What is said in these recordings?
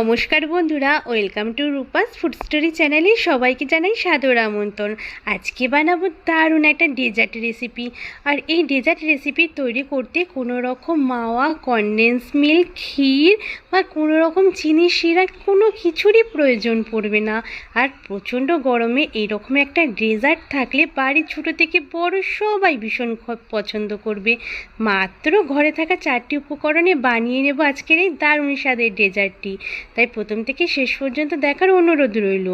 নমস্কার বন্ধুরা, welcome to Rupa's food story চ্যানেলে সবাইকে জানাই সাদর আমন্ত্রণ। আজকে বানাবো দারুণ একটা ডেজার্ট রেসিপি। আর এই ডেজার্ট রেসিপি তৈরি করতে কোনো রকম মাওয়া, কনডেন্স মিল্ক, ক্ষীর বা কোনো রকম চিনি, শিরা কোনো কিছুরই প্রয়োজন পড়বে না। আর প্রচণ্ড গরমে এইরকম একটা ডেজার্ট থাকলে বাড়ির ছোটো থেকে বড় সবাই ভীষণ পছন্দ করবে। মাত্র ঘরে থাকা চারটি উপকরণে বানিয়ে নেব আজকের এই দারুণ স্বাদের ডেজার্টটি। তাই প্রথম থেকে শেষ পর্যন্ত দেখার অনুরোধ রইল।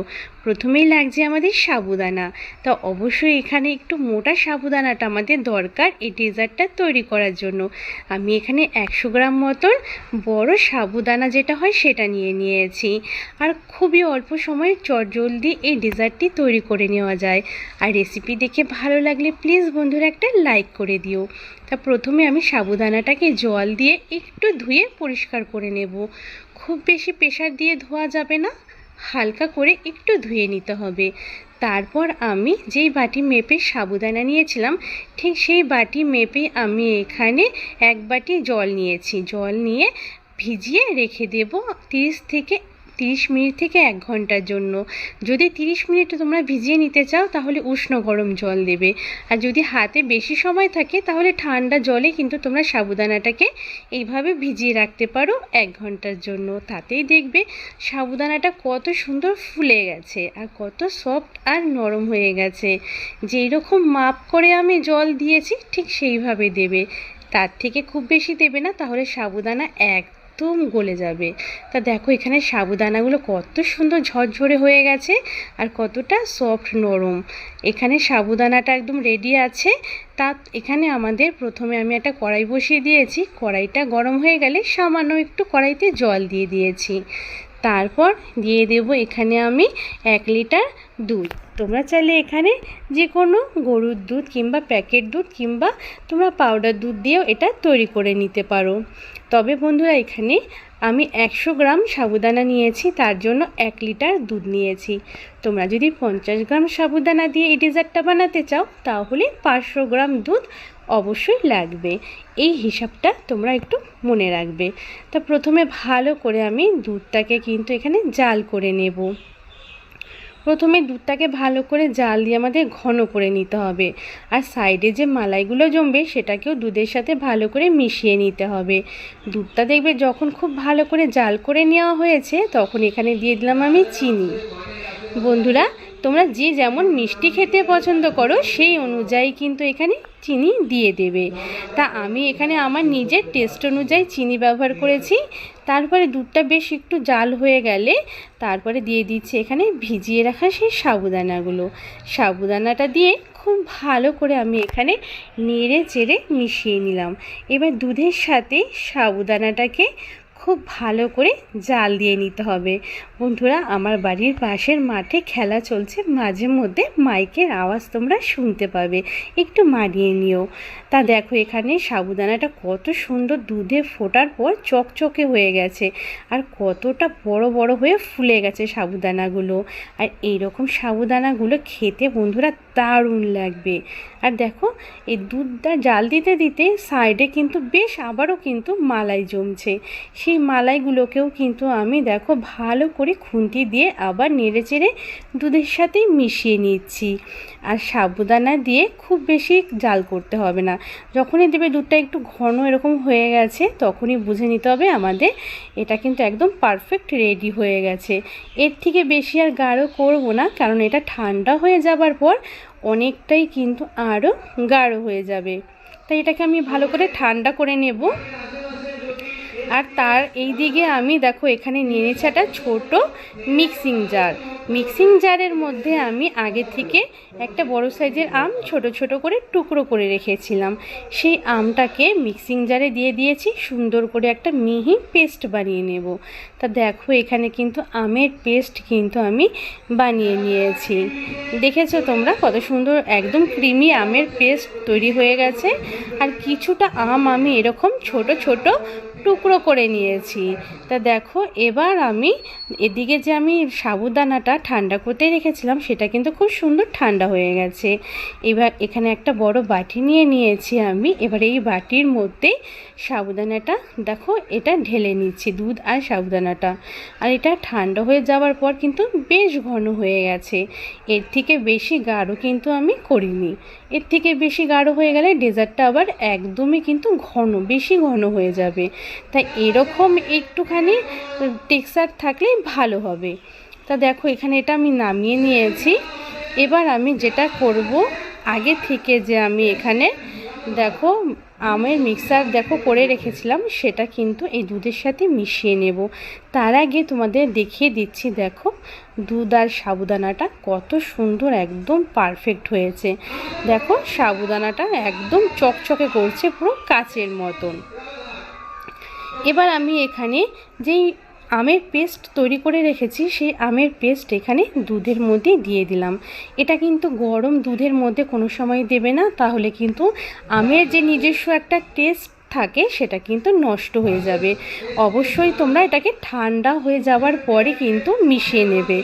প্রথমেই লাগছে আমাদের সাবুদানা। তা অবশ্যই এখানে একটু মোটা সাবুদানাটা আমাদের দরকার এই ডেজার্টটা তৈরি করার জন্য। আমি এখানে একশো গ্রাম মতন বড় সাবুদানা যেটা হয় সেটা নিয়ে নিয়েছি। আর খুবই অল্প সময়ে চটজলদি এই ডেজার্টটি তৈরি করে নেওয়া যায়। আর রেসিপি দেখে ভালো লাগলে প্লিজ বন্ধুরা একটা লাইক করে দিও। তা প্রথমে আমি সাবুদানাটাকে জল দিয়ে একটু ধুয়ে পরিষ্কার করে নেব। খুব বেশি প্রেশার দিয়ে ধোয়া যাবে না। হালকা করে একটু ধুয়ে নিতে হবে। তারপর আমি যেই বাটি মেপে সাবুদানা নিয়েছিলাম, ঠিক সেই বাটি মেপে আমি এখানে এক বাটি জল নিয়েছি। জল নিয়ে ভিজিয়ে রেখে দেব তিরিশ থেকে তিরিশ মিনিট থেকে এক ঘণ্টার জন্য। যদি তিরিশ মিনিট তোমরা ভিজিয়ে নিতে চাও, তাহলে উষ্ণ গরম জল দেবে। আর যদি হাতে বেশি সময় থাকে, তাহলে ঠান্ডা জলে কিন্তু তোমরা সাবুদানাটাকে এইভাবে ভিজিয়ে রাখতে পারো এক ঘণ্টার জন্য। তাতেই দেখবে সাবুদানাটা কত সুন্দর ফুলে গেছে আর কত সফট আর নরম হয়ে গেছে। যেই রকম মাপ করে আমি জল দিয়েছি, ঠিক সেইভাবে দেবে। তার থেকে খুব বেশি দেবে না, তাহলে সাবুদানা একদম গলে যাবে। তা দেখো এখানে সাবুদানাগুলো কত সুন্দর ঝরঝরে হয়ে গেছে আর কতটা সফট নরম। এখানে সাবুদানাটা একদম রেডি আছে। তা এখানে আমাদের প্রথমে আমি একটা কড়াই বসিয়ে দিয়েছি। কড়াইটা গরম হয়ে গেলে সামান্য একটু কড়াইতে জল দিয়ে দিয়েছি। তারপর দিয়ে দেব এখানে আমি এক লিটার দুধ। তোমরা চাইলে এখানে যে কোনো গরুর দুধ কিংবা প্যাকেট দুধ কিংবা তোমরা পাউডার দুধ দিয়েও এটা তৈরি করে নিতে পারো। তবে বন্ধুরা, এখানে আমি একশো গ্রাম সাবুদানা নিয়েছি, তার জন্য এক লিটার দুধ নিয়েছি। তোমরা যদি পঞ্চাশ গ্রাম সাবুদানা দিয়ে এই ডেজার্টটা বানাতে চাও, তাহলে পাঁচশো গ্রাম দুধ অবশ্যই লাগবে। এই হিসাবটা তোমরা একটু মনে রাখবে। তা প্রথমে ভালো করে আমি দুধটাকে কিন্তু এখানে জাল করে নেব। প্রথমে দুধটাকে ভালো করে জাল দিয়ে আমাদের ঘন করে নিতে হবে। আর সাইডে যে মালাইগুলো জমবে সেটাকেও দুধের সাথে ভালো করে মিশিয়ে নিতে হবে। দুধটা দেখবে যখন খুব ভালো করে জাল করে নেওয়া হয়েছে তখন এখানে দিয়ে দিলাম আমি চিনি। বন্ধুরা তোমরা যে যেমন মিষ্টি খেতে পছন্দ করো, সেই অনুযায়ী কিন্তু এখানে চিনি দিয়ে দেবে। তা আমি এখানে আমার নিজের টেস্ট অনুযায়ী চিনি ব্যবহার করেছি। তারপরে দুধটা বেশ একটু জাল হয়ে গেলে তারপরে দিয়ে দিচ্ছি এখানে ভিজিয়ে রাখা সেই সাবুদানাগুলো। সাবুদানাটা দিয়ে খুব ভালো করে আমি এখানে নেড়ে চেড়ে মিশিয়ে নিলাম। এবার দুধের সাথে সাবুদানাটাকে খুব ভালো করে জাল দিয়ে নিতে হবে। বন্ধুরা, আমার বাড়ির পাশের মাঠে খেলা চলছে। মাঝে মধ্যে মাইকের আওয়াজ তোমরা শুনতে পাবে। একটু মারিয়ে নিও। তা দেখো, এখানে সাবুদানাটা কত সুন্দর দুধে ফোটার পর চকচকে হয়ে গেছে আর কতটা বড় বড় হয়ে ফুলে গেছে সাবুদানাগুলো। আর এইরকম সাবুদানাগুলো খেতে বন্ধুরা দারুণ লাগবে। আর দেখো, এই দুধটা জাল দিতে দিতে সাইডে কিন্তু বেশ আবারও কিন্তু মালাই জমছে। সেই মালাইগুলোকেও কিন্তু আমি দেখো ভালো করে খুন্তি দিয়ে আবার নেড়ে চেড়ে দুধের সাথে মিশিয়ে নিচ্ছি। আর সাবুদানা দিয়ে খুব বেশি জাল করতে হবে না। যখনই দেবে দুধটা একটু ঘন এরকম হয়ে গেছে, তখনই বুঝে নিতে হবে আমাদের এটা কিন্তু একদম পারফেক্ট রেডি হয়ে গেছে। এর থেকে বেশি আর গাঢ় করব না, কারণ এটা ঠান্ডা হয়ে যাবার পর অনেকটাই কিন্তু আরও গাঢ় হয়ে যাবে। তাই এটাকে আমি ভালো করে ঠান্ডা করে নেব। আর তার এই দিকে আমি দেখো, এখানে নিয়ে নিচ্ছি একটা ছোটো মিক্সিং জার মিক্সিং জারের মধ্যে আমি আগে থেকে একটা বড় সাইজের আম ছোট ছোট করে টুকরো করে রেখেছিলাম। সেই আমটাকে মিক্সিং জারে দিয়ে দিয়েছি, সুন্দর করে একটা মিহি পেস্ট বানিয়ে নেব। তা দেখো, এখানে কিন্তু আমের পেস্ট কিন্তু আমি বানিয়ে নিয়েছি। দেখেছ তোমরা কত সুন্দর, একদম ক্রিমি আমের পেস্ট তৈরি হয়ে গেছে। আর কিছুটা আম আমি এরকম ছোট ছোট টুকরো করে নিয়েছি। তা দেখো, এবার আমি এদিকে যে আমি সাবুদানাটা ঠান্ডা করতে রেখেছিলাম, সেটা কিন্তু খুব সুন্দর ঠান্ডা হয়ে গেছে। এবার এখানে একটা বড় বাটি নিয়ে নিয়েছি আমি। এবার এই বাটির মধ্যে সাবুদানাটা, দেখো এটা ঢেলে নিচ্ছি, দুধ আর সাবুদানাটা। আর এটা ঠান্ডা হয়ে যাওয়ার পর কিন্তু বেশ ঘন হয়ে গেছে। এর থেকে বেশি গাঢ় কিন্তু আমি করিনি। এর থেকে বেশি গাঢ় হয়ে গেলে ডেজার্টটা আবার একদমই কিন্তু ঘন, বেশি ঘন হয়ে যাবে। তাই এরকম একটুখানি টেক্সচার থাকলে ভালো হবে। তা দেখো এখানে এটা আমি নামিয়ে নিয়েছি। এবার আমি যেটা করব, আগে থেকে যে আমি এখানে দেখো, আমের মিক্সার দেখো করে রেখেছিলাম, সেটা কিন্তু এই দুধের সাথে মিশিয়ে নেব। তার আগে তোমাদের দেখিয়ে দিচ্ছি, দেখো, দুধ আর সাবুদানাটা কত সুন্দর, একদম পারফেক্ট হয়েছে। দেখো, সাবুদানাটা একদম চকচকে করছে পুরো কাচের মতন। এবার আমি এখানে যেই আমের পেস্ট তৈরি করে রেখেছি, সেই আমের পেস্ট এখানে দুধের মধ্যে দিয়ে দিলাম। এটা কিন্তু গরম দুধের মধ্যে কোনো সময় দেবে না, তাহলে কিন্তু আমের যে নিজস্ব একটা টেস্ট থাকে, সেটা কিন্তু নষ্ট হয়ে যাবে। অবশ্যই তোমরা এটাকে ঠান্ডা হয়ে যাওয়ার পরে কিন্তু মিশিয়ে নেবে।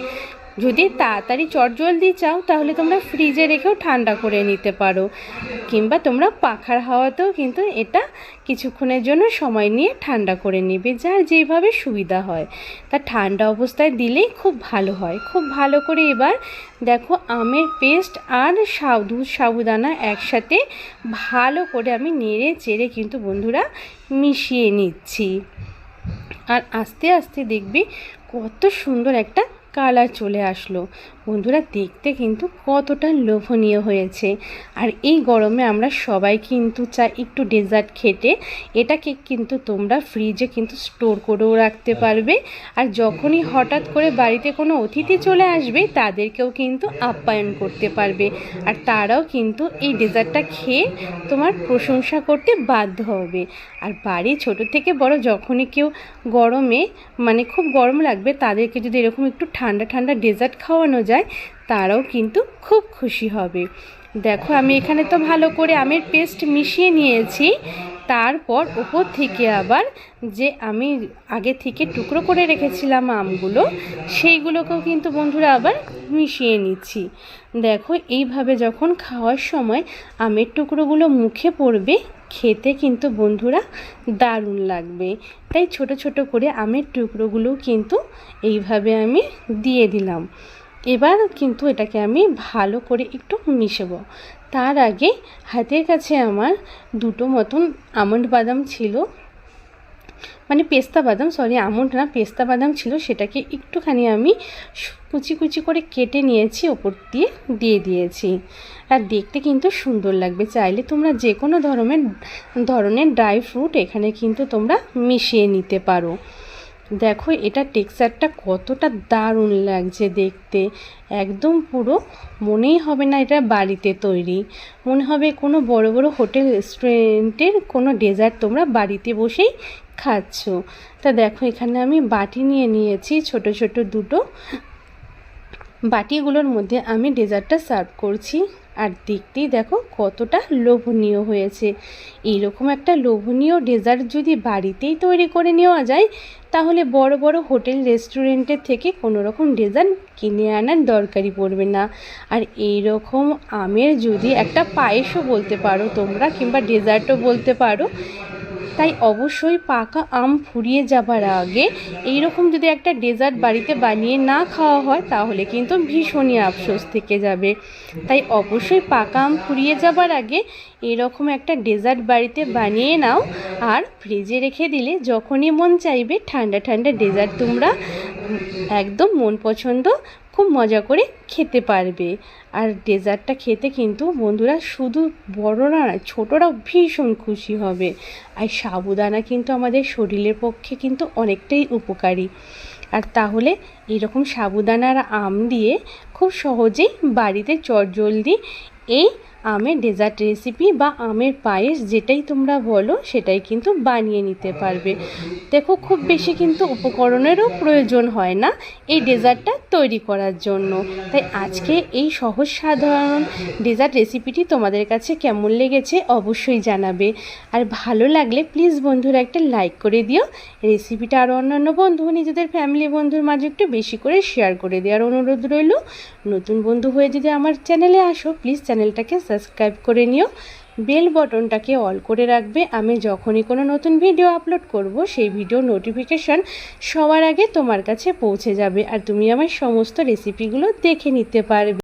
যদি তাড়াতাড়ি চটজলদি চাও তাহলে তোমরা ফ্রিজে রেখেও ঠান্ডা করে নিতে পারো। কিংবা তোমরা পাখার হাওয়াতেও কিন্তু এটা কিছুক্ষণের জন্য সময় নিয়ে ঠান্ডা করে নেবে, যার যেভাবে সুবিধা হয়। তা ঠান্ডা অবস্থায় দিলেই খুব ভালো হয়। খুব ভালো করে এবার দেখো আমের পেস্ট আর সাবু সাবুদানা একসাথে ভালো করে আমি নেড়ে চেড়ে কিন্তু বন্ধুরা মিশিয়ে নিচ্ছি। আর আস্তে আস্তে দেখবি কত সুন্দর একটা কালার চলে আসলো। বন্ধুরা, দেখতে কিন্তু কতটা লোভনীয় হয়েছে। আর এই গরমে আমরা সবাই কিন্তু চাই একটু ডেজার্ট খেতে। এটাকে কিন্তু তোমরা ফ্রিজে কিন্তু স্টোর করেও রাখতে পারবে। আর যখনই হঠাৎ করে বাড়িতে কোনো অতিথি চলে আসবে, তাদেরকেও কিন্তু আপ্যায়ন করতে পারবে। আর তারাও কিন্তু এই ডেজার্টটা খেয়ে তোমার প্রশংসা করতে বাধ্য হবে। আর বাড়ি ছোট থেকে বড় যখনই কেউ গরমে মানে খুব গরম লাগবে, তাদেরকে যদি এরকম একটু ঠান্ডা ঠান্ডা ডেজার্ট খাওয়ানো যায় তারাও কিন্তু খুব খুশি হবে। দেখো, আমি এখানে তো ভালো করে আমের পেস্ট মিশিয়ে নিয়েছি। তারপর ওপর থেকে আবার যে আমি আগে থেকে টুকরো করে রেখেছিলাম আমগুলো, সেইগুলোকেও কিন্তু বন্ধুরা আবার মিশিয়ে নিচ্ছি। দেখো, এইভাবে যখন খাওয়ার সময় আমের টুকরোগুলো মুখে পড়বে, খেতে কিন্তু বন্ধুরা দারুণ লাগবে। তাই ছোট ছোট করে আমের টুকরোগুলো কিন্তু এইভাবে আমি দিয়ে দিলাম। এবার কিন্তু এটাকে আমি ভালো করে একটু মিশাবো। তার আগে হাতের কাছে আমার দুটো মতন আমন্ড বাদাম ছিল। মানে পেস্তা বাদাম সরি আমন্ড না, পেস্তা বাদাম ছিল, সেটাকে একটুখানি আমি কুচি কুচি করে কেটে নিয়েছি, ওপর দিয়ে দিয়ে দিয়েছি। আর দেখতে কিন্তু সুন্দর লাগবে। চাইলে তোমরা যে কোনো ধরনের ধরনের ড্রাই ফ্রুট এখানে কিন্তু তোমরা মিশিয়ে নিতে পারো। দেখো, এটা টেক্সচারটা কতটা দারুণ লাগছে দেখতে। একদম পুরো মনেই হবে না এটা বাড়িতে তৈরি। মনে হবে কোনো বড় বড় হোটেল, রেস্টুরেন্টের কোনো ডেজার্ট তোমরা বাড়িতে বসেই খাচ্ছ। তা দেখো, এখানে আমি বাটি নিয়ে নিয়েছি, ছোট ছোট দুটো। বাটিগুলোর মধ্যে আমি ডেজার্টটা সার্ভ করছি। আর দেখতেই দেখো কতটা লোভনীয় হয়েছে। এইরকম একটা লোভনীয় ডেজার্ট যদি বাড়িতেই তৈরি করে নেওয়া যায়, তাহলে বড় বড় হোটেল রেস্টুরেন্টের থেকে কোনো রকম ডেজার্ট কিনে আনার দরকারই পড়বে না। আর এই রকম আমের যদি একটা পায়েসও বলতে পারো তোমরা, কিংবা ডেজার্টও বলতে পারো তাই অবশ্যই পাকা আম ফুরিয়ে যাবার আগে এই রকম যদি একটা ডেজার্ট বাড়িতে বানিয়ে না খাওয়া হয়, তাহলে কিন্তু ভীষণই আফসোস থেকে যাবে। তাই অবশ্যই পাকা আম ফুরিয়ে যাবার আগে এরকম একটা ডেজার্ট বাড়িতে বানিয়ে নাও আর ফ্রিজে রেখে দিলে যখনই মন চাইবে ঠান্ডা ঠান্ডা ডেজার্ট তোমরা একদম মন পছন্দ খুব মজা করে খেতে পারবে। আর ডেজার্টটা খেতে কিন্তু বন্ধুরা শুধু বড়রা না, ছোটরাও ভীষণ খুশি হবে। আর সাবুদানা কিন্তু আমাদের শরীরের পক্ষে কিন্তু অনেকটাই উপকারী। আর তাহলে এরকম সাবুদানার আম দিয়ে খুব সহজেই বাড়িতে চটজলদি এই আমের ডেজার্ট রেসিপি বা আমের পায়েস যেটাই তোমরা বলো, সেটাই কিন্তু বানিয়ে নিতে পারবে। দেখো, খুব বেশি কিন্তু উপকরণেরও প্রয়োজন হয় না এই ডেজার্টটা তৈরি করার জন্য। তাই আজকে এই সহজ সাধারণ ডেজার্ট রেসিপিটি তোমাদের কাছে কেমন লেগেছে অবশ্যই জানাবে। আর ভালো লাগলে প্লিজ বন্ধুরা একটা লাইক করে দিও। রেসিপিটা আরও অন্যান্য বন্ধু, নিজেদের ফ্যামিলি বন্ধুর মাঝে একটু বেশি করে শেয়ার করে দেওয়ার অনুরোধ রইল। নতুন বন্ধু হয়ে যদি আমার চ্যানেলে আসো প্লিজ চ্যানেলটাকে সাবস্ক্রাইব করে নিও। বেল বটনটাকে অল করে রাখবে। আমি যখনই কোনো নতুন ভিডিও আপলোড করব, সেই ভিডিও নোটিফিকেশন সবার আগে তোমার কাছে পৌঁছে যাবে। আর তুমি আমার সমস্ত রেসিপিগুলো দেখে নিতে পারবে।